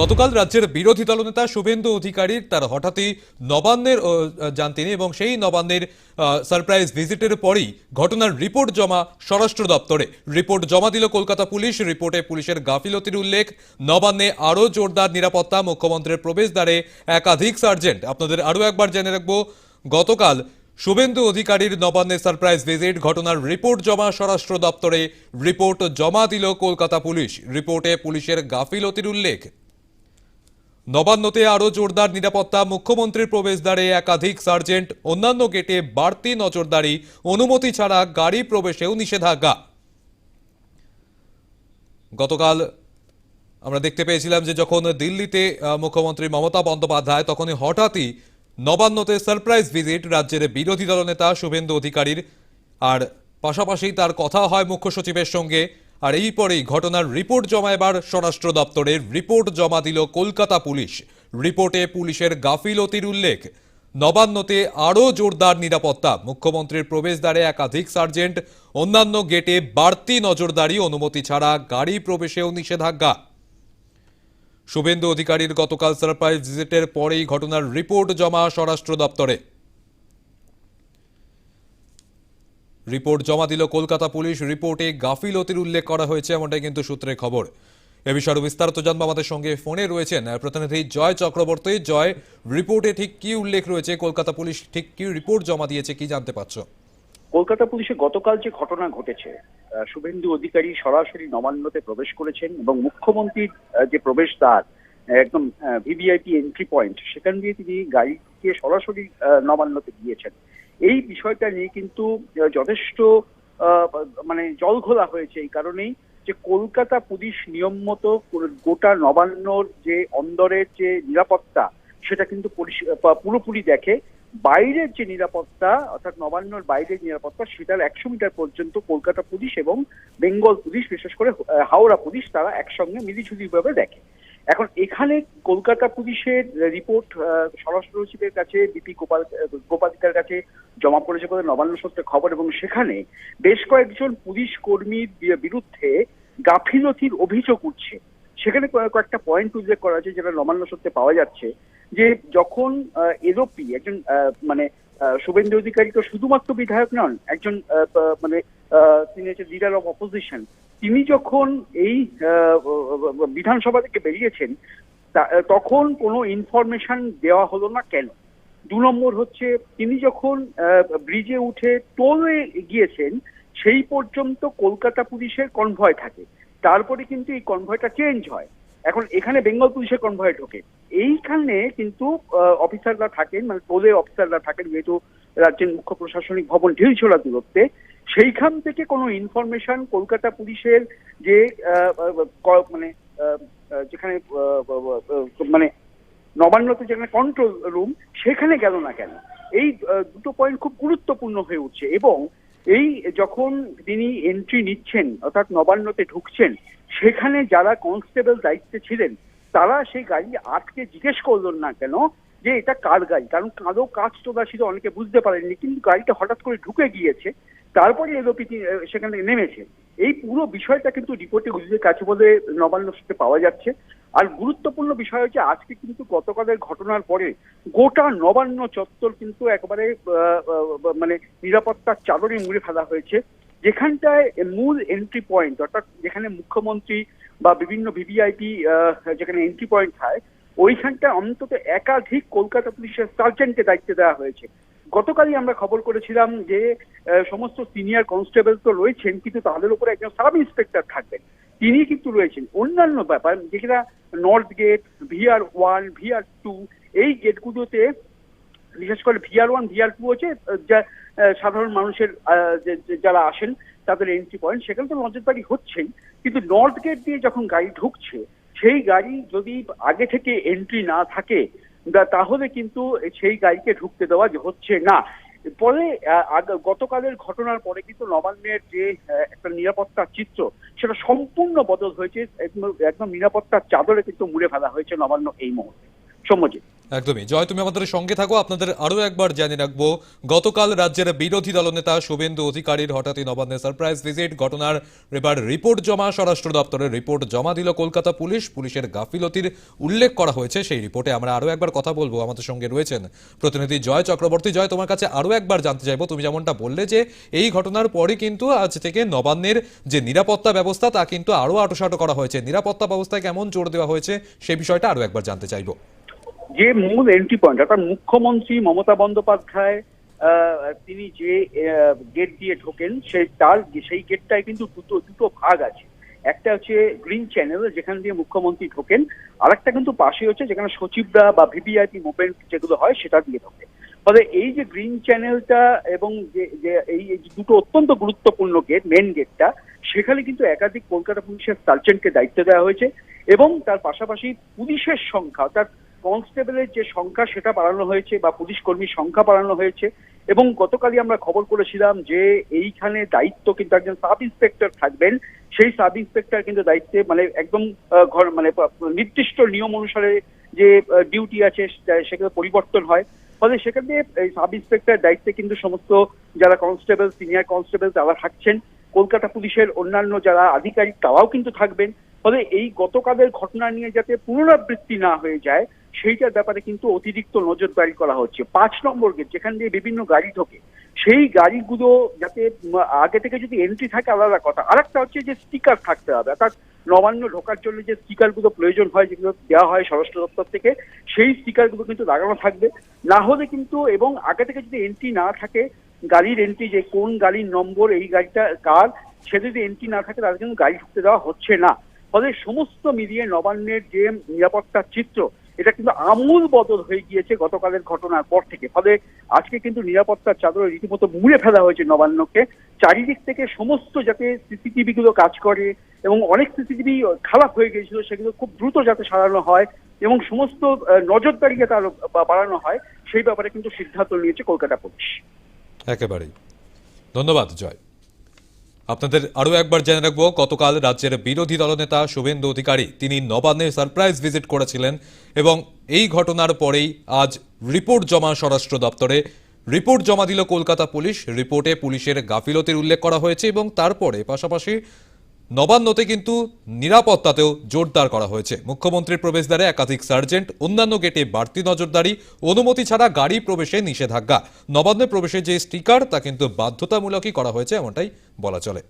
গতকাল রাজ্যের বিরোধী দলনেতা শুভেন্দু অধিকারীর তার হঠাৎই নবান্নের যান তিনি এবং সেই নবান্নের সারপ্রাইজ ভিজিটের পরেই ঘটনার রিপোর্ট জমা স্বরাষ্ট্র দপ্তরে। রিপোর্ট জমা দিল কলকাতা পুলিশ। রিপোর্টে পুলিশের গাফিলতির উল্লেখ, নবান্নে আরও জোরদার নিরাপত্তা, মুখ্যমন্ত্রীর প্রবেশদ্বারে একাধিক সার্জেন্ট আপনাদের আরও একবার জেনে রাখব, গতকাল শুভেন্দু অধিকারীর নবান্নে সারপ্রাইজ ভিজিট ঘটনার রিপোর্ট জমা স্বরাষ্ট্র দপ্তরে। রিপোর্ট জমা দিল কলকাতা পুলিশ। রিপোর্টে পুলিশের গাফিলতির উল্লেখ। নবান্নতে আরও জোরদার নিরাপত্তা মুখ্যমন্ত্রীর প্রবেশদ্বারে একাধিক সার্জেন্ট, অন্যান্য গেটে বাড়তি নজরদারি, অনুমতি ছাড়া গাড়ি প্রবেশেও নিষেধাজ্ঞা। গতকাল আমরা দেখতে পেয়েছিলাম যে যখন দিল্লিতে মুখ্যমন্ত্রী মমতা বন্দ্যোপাধ্যায়, তখনই হঠাৎই নবান্নতে সারপ্রাইজ ভিজিট রাজ্যের বিরোধী দলনেতা শুভেন্দু অধিকারীর। আর পাশাপাশি তার কথা হয় মুখ্য সচিবের সঙ্গে আর এই পরেই ঘটনার রিপোর্ট জমা এবার স্বরাষ্ট্র দপ্তরের রিপোর্ট জমা দিল কলকাতা পুলিশ। রিপোর্টে পুলিশের গাফিলতির উল্লেখ। নবান্নতে আরও জোরদার নিরাপত্তা। মুখ্যমন্ত্রীর প্রবেশদ্বারে একাধিক সার্জেন্ট, অন্যান্য গেটে বাড়তি নজরদারি, অনুমতি ছাড়া গাড়ি প্রবেশেও নিষেধাজ্ঞা। শুভেন্দু অধিকারীর গতকাল সারপ্রাইজ ভিজিটের পরেই ঘটনার রিপোর্ট জমা স্বরাষ্ট্র দপ্তরে। রিপোর্ট জমা দিল কলকাতা পুলিশ। রিপোর্টে গাফিলতির উল্লেখ করা হয়েছে এমনটাই কিন্তু সূত্রের খবর। এ বিষয়ে বিস্তারিত জানব। আমাদের সঙ্গে ফোনে রয়েছেন প্রতিনিধি জয় চক্রবর্তী। জয় রিপোর্টে ঠিক কি উল্লেখ রয়েছে? কলকাতা পুলিশ ঠিক কি রিপোর্ট জমা দিয়েছে কি জানতে পারছ? কলকাতা পুলিশে গতকাল যে ঘটনা ঘটেছে শুভেন্দু অধিকারী সরাসরি নবান্নতে প্রবেশ করেছেন এবং মুখ্যমন্ত্রীর যে প্রবেশদ্বার আহ, একদম ভিভিআইপি এন্ট্রি পয়েন্ট সেখান দিয়ে তিনি গাড়িকে সরাসরি নবান্নতে গিয়েছেন এই বিষয়টা নিয়ে কিন্তু যথেষ্ট মানে জল ঘোলা হয়েছে এই কারণেই যে কলকাতা পুলিশ নিয়ম মতো গোটা নবান্নর যে অন্দরের যে নিরাপত্তা, সেটা কিন্তু পুরোপুরি দেখে। বাইরের যে নিরাপত্তা, অর্থাৎ নবান্নর বাইরের নিরাপত্তা, সেটার একশো মিটার পর্যন্ত কলকাতা পুলিশ এবং বেঙ্গল পুলিশ, বিশেষ করে হাওড়া পুলিশ, তারা একসঙ্গে মিলিঝুলি ভাবে দেখে। এখন এখানে কলকাতা পুলিশের রিপোর্ট স্বরাষ্ট্র সচিবের কাছে, বিপি গোপাল গোপালিকার কাছে জমা পড়েছে বলে নবান্ন সূত্রে খবর এবং সেখানে বেশ কয়েকজন পুলিশ কর্মীর বিরুদ্ধে গাফিলতির অভিযোগ উঠছে। সেখানে কয়েকটা পয়েন্ট উল্লেখ করা আছে যেটা নবান্ন সূত্রে পাওয়া যাচ্ছে যে যখন এরোপি একজন মানে শুভেন্দু অধিকারী তো শুধুমাত্র বিধায়ক নন, একজন মানে তিনি হচ্ছে লিডার অফ অপোজিশন তিনি যখন এই বিধানসভা থেকে বেরিয়েছেন তখন কোনো ইনফরমেশন দেওয়া হলো না কেন? দু নম্বর হচ্ছে, তিনি যখন ব্রিজে উঠে টোলে গিয়েছেন, সেই পর্যন্ত কলকাতা পুলিশের কনভয় থাকে। তারপরে কিন্তু এই কনভয়টা চেঞ্জ হয়। এখন এখানে বেঙ্গল পুলিশের কনভয় ঢোকে। এইখানে কিন্তু অফিসাররা থাকেন মানে টোলে অফিসাররা থাকেন, যেহেতু রাজ্যের মুখ্য প্রশাসনিক ভবন ঢিলছোড়া দূরত্বে সেইখান থেকে কোনো ইনফরমেশন কলকাতা পুলিশের যে মানে যেখানে মানে নবান্নতে যেখানে কন্ট্রোল রুম সেখানে গেল না কেন? এই দুটো পয়েন্ট খুব গুরুত্বপূর্ণ হয়ে উঠছে এবং এই যখন তিনি এন্ট্রি নিচ্ছেন, অর্থাৎ নবান্নতে ঢুকছেন, সেখানে যারা কনস্টেবল দায়িত্বে ছিলেন, তারা সেই গাড়ি আটকে জিজ্ঞেস করলেন না কেন? যে এটা কার গাড়ি? কারণ কারও কাজ তোলা ছিল অনেকে বুঝতে পারেননি, কিন্তু গাড়িটা হঠাৎ করে ঢুকে গিয়েছে। তারপরে এলোপি সেখান থেকে নেমেছে। এই পুরো বিষয়টা কিন্তু রিপোর্টে উল্লেখ আছে বলে নবান্ন সূত্রে পাওয়া যাচ্ছে। আর গুরুত্বপূর্ণ বিষয় হচ্ছে, আজকে কিন্তু গতকালের ঘটনার পরে গোটা নবান্ন চত্বর কিন্তু একবারে মানে নিরাপত্তার চাদরে মুড়ে ফেলা হয়েছে। যেখানটায় মূল এন্ট্রি পয়েন্ট অর্থাৎ যেখানে মুখ্যমন্ত্রী বা বিভিন্ন ভিভিআইপি যেখানে এন্ট্রি পয়েন্ট হয় ওইখানটা অন্তত একাধিক কলকাতা পুলিশের সার্জেন্টকে দায়িত্ব দেওয়া হয়েছে। গতকালই আমরা খবর করেছিলাম যে সমস্ত সিনিয়র কনস্টেবল তো রয়েছেন, কিন্তু তাদের উপরে একজন সাব ইন্সপেক্টর থাকবেন। তিনি কিন্তু রয়েছেন। অন্যান্য ব্যাপার, যেটা north gate, VR one, VR two, এই গেটগুলোতে, বিশেষ করে ভিআর ওয়ান, ভিআর টু হচ্ছে যা সাধারণ মানুষের যারা আসেন, তাদের এন্ট্রি পয়েন্ট সেখানে তো নজরদারি হচ্ছেই। কিন্তু নর্থ গেট দিয়ে যখন গাড়ি ঢুকছে, সেই গাড়ি যদি আগে থেকে এন্ট্রি না থাকে তাহলে কিন্তু সেই গাড়িকে ঢুকতে দেওয়া হচ্ছে না। পরে গতকালের ঘটনার পরে কিন্তু নবান্নের যে একটা নিরাপত্তার চিত্র, সেটা সম্পূর্ণ বদল হয়েছে। একদম নিরাপত্তার চাদরে কিন্তু মুড়ে ফেলা হয়েছে নবান্ন এই মুহূর্তে। সৌম্যজিৎ। একদমই। জয়, তুমি আমাদের সঙ্গে থাকো। আপনাদের আরও একবার জানিয়ে রাখব, গতকাল রাজ্যের বিরোধী দলনেতা শুভেন্দু অধিকারীর হঠাৎই নবান্নে সারপ্রাইজ ভিজিট। ঘটনার এবার রিপোর্ট জমা, স্বরাষ্ট্র দপ্তরের রিপোর্ট জমা দিল কলকাতা পুলিশ। পুলিশের গাফিলতির উল্লেখ করা হয়েছে সেই রিপোর্টে। আমরা আরও একবার কথা বলব। আমাদের সঙ্গে রয়েছেন প্রতিনিধি জয় চক্রবর্তী। জয়, তোমার কাছে আরও একবার জানতে চাইব। তুমি যেমনটা বললে যে এই ঘটনার পরই কিন্তু আজ থেকে নবান্নের যে নিরাপত্তা ব্যবস্থা, তা কিন্তু আরও আটোসাটো করা হয়েছে। নিরাপত্তা ব্যবস্থায় কেমন জোর দেওয়া হয়েছে সেই বিষয়টা আরও একবার জানতে চাইব। যে মূল এন্ট্রি পয়েন্ট অর্থাৎ মুখ্যমন্ত্রী মমতা বন্দ্যোপাধ্যায় তিনি যে গেট দিয়ে ঢোকেন, সেই তার, সেই গেটটায় কিন্তু দুটো দুটো ভাগ আছে। একটা হচ্ছে গ্রিন চ্যানেল যেখান দিয়ে মুখ্যমন্ত্রী ঢোকেন, আরেকটা কিন্তু পাশে হচ্ছে যেখানে সচিবরা বা ভিভিআইপি মুভমেন্ট যেগুলো হয়, সেটা দিয়ে ঢোকে। ফলে এই যে গ্রিন চ্যানেলটা এবং যে এই দুটো অত্যন্ত গুরুত্বপূর্ণ গেট মেন গেটটা সেখানে কিন্তু একাধিক কলকাতা পুলিশের সার্জেন্টকে দায়িত্ব দেওয়া হয়েছে এবং তার পাশাপাশি পুলিশের সংখ্যা, অর্থাৎ কনস্টেবলের যে সংখ্যা, সেটা বাড়ানো হয়েছে বা পুলিশ কর্মীর সংখ্যা বাড়ানো হয়েছে। এবং গতকালই আমরা খবর করেছিলাম যে, এইখানে দায়িত্ব কিন্তু একজন সাব ইন্সপেক্টর থাকবেন। সেই সাব ইন্সপেক্টর কিন্তু দায়িত্বে মানে একদম ঘর মানে নির্দিষ্ট নিয়ম অনুসারে যে ডিউটি আছে সেখানে পরিবর্তন হয়। ফলে সেখানে এই সাব ইন্সপেক্টর দায়িত্বে কিন্তু সমস্ত যারা কনস্টেবল সিনিয়র কনস্টেবল তারা থাকছেন। কলকাতা পুলিশের অন্যান্য যারা আধিকারিক তারাও কিন্তু থাকবেন। ফলে এই গতকালের ঘটনা নিয়ে যাতে পুনরাবৃত্তি না হয়ে যায় সেইটার ব্যাপারে কিন্তু অতিরিক্ত নজরদারি করা হচ্ছে। পাঁচ নম্বর গেট যেখান দিয়ে বিভিন্ন গাড়ি ঢোকে, সেই গাড়িগুলো যাতে আগে থেকে যদি এন্ট্রি থাকে আলাদা কথা। আরেকটা হচ্ছে যে স্টিকার থাকতে হবে, অর্থাৎ নবান্ন ঢোকার জন্য যে স্টিকারগুলো প্রয়োজন হয়, যেগুলো দেওয়া হয় স্বরাষ্ট্র দপ্তর থেকে, সেই স্টিকারগুলো কিন্তু লাগানো থাকবে। না হলে কিন্তু এবং আগে থেকে যদি এন্ট্রি না থাকে, গাড়ির এন্ট্রি যে কোন গাড়ির নম্বর, এই গাড়িটা কার, সে যদি এন্ট্রি না থাকে তাদের কিন্তু গাড়ি ঢুকতে দেওয়া হচ্ছে না। ফলে সমস্ত মিলিয়ে নবান্নের যে নিরাপত্তার চিত্র এটা কিন্তু আমূল বদল হয়ে গিয়েছে গতকালের ঘটনার পর থেকে। ফলে আজকে কিন্তু নিরাপত্তার চাদরে রীতিমতো মুড়ে ফেলা হয়েছে নবান্নকে। চারিদিক থেকে সমস্ত যাতে সিসিটিভি গুলো কাজ করে এবং অনেক সিসিটিভি খারাপ হয়ে গিয়েছিল, সেগুলো খুব দ্রুত যাতে সারানো হয় এবং সমস্ত নজরদারি যাতে আরও বাড়ানো হয়, সেই ব্যাপারে কিন্তু সিদ্ধান্ত নিয়েছে কলকাতা পুলিশ। একেবারেই। ধন্যবাদ, জয়। আপনাদের আরও একবার জেনে রাখব, গতকাল রাজ্যের বিরোধী দলনেতা শুভেন্দু অধিকারী তিনি নবান্নে সারপ্রাইজ ভিজিট করেছিলেন এবং এই ঘটনার পরেই আজ রিপোর্ট জমা স্বরাষ্ট্র দপ্তরে। রিপোর্ট জমা দিল কলকাতা পুলিশ, রিপোর্টে পুলিশের গাফিলতির উল্লেখ করা হয়েছে এবং তারপরে পাশাপাশি নবান্নতে কিন্তু নিরাপত্তাতেও জোরদার করা হয়েছে। মুখ্যমন্ত্রীর প্রবেশদ্বারে একাধিক সার্জেন্ট, অন্যান্য গেটে বাড়তি নজরদারি, অনুমতি ছাড়া গাড়ি প্রবেশে নিষেধাজ্ঞা। নবান্নে প্রবেশের যে স্টিকার, তা কিন্তু বাধ্যতামূলকই করা হয়েছে, এমনটাই বলা চলে।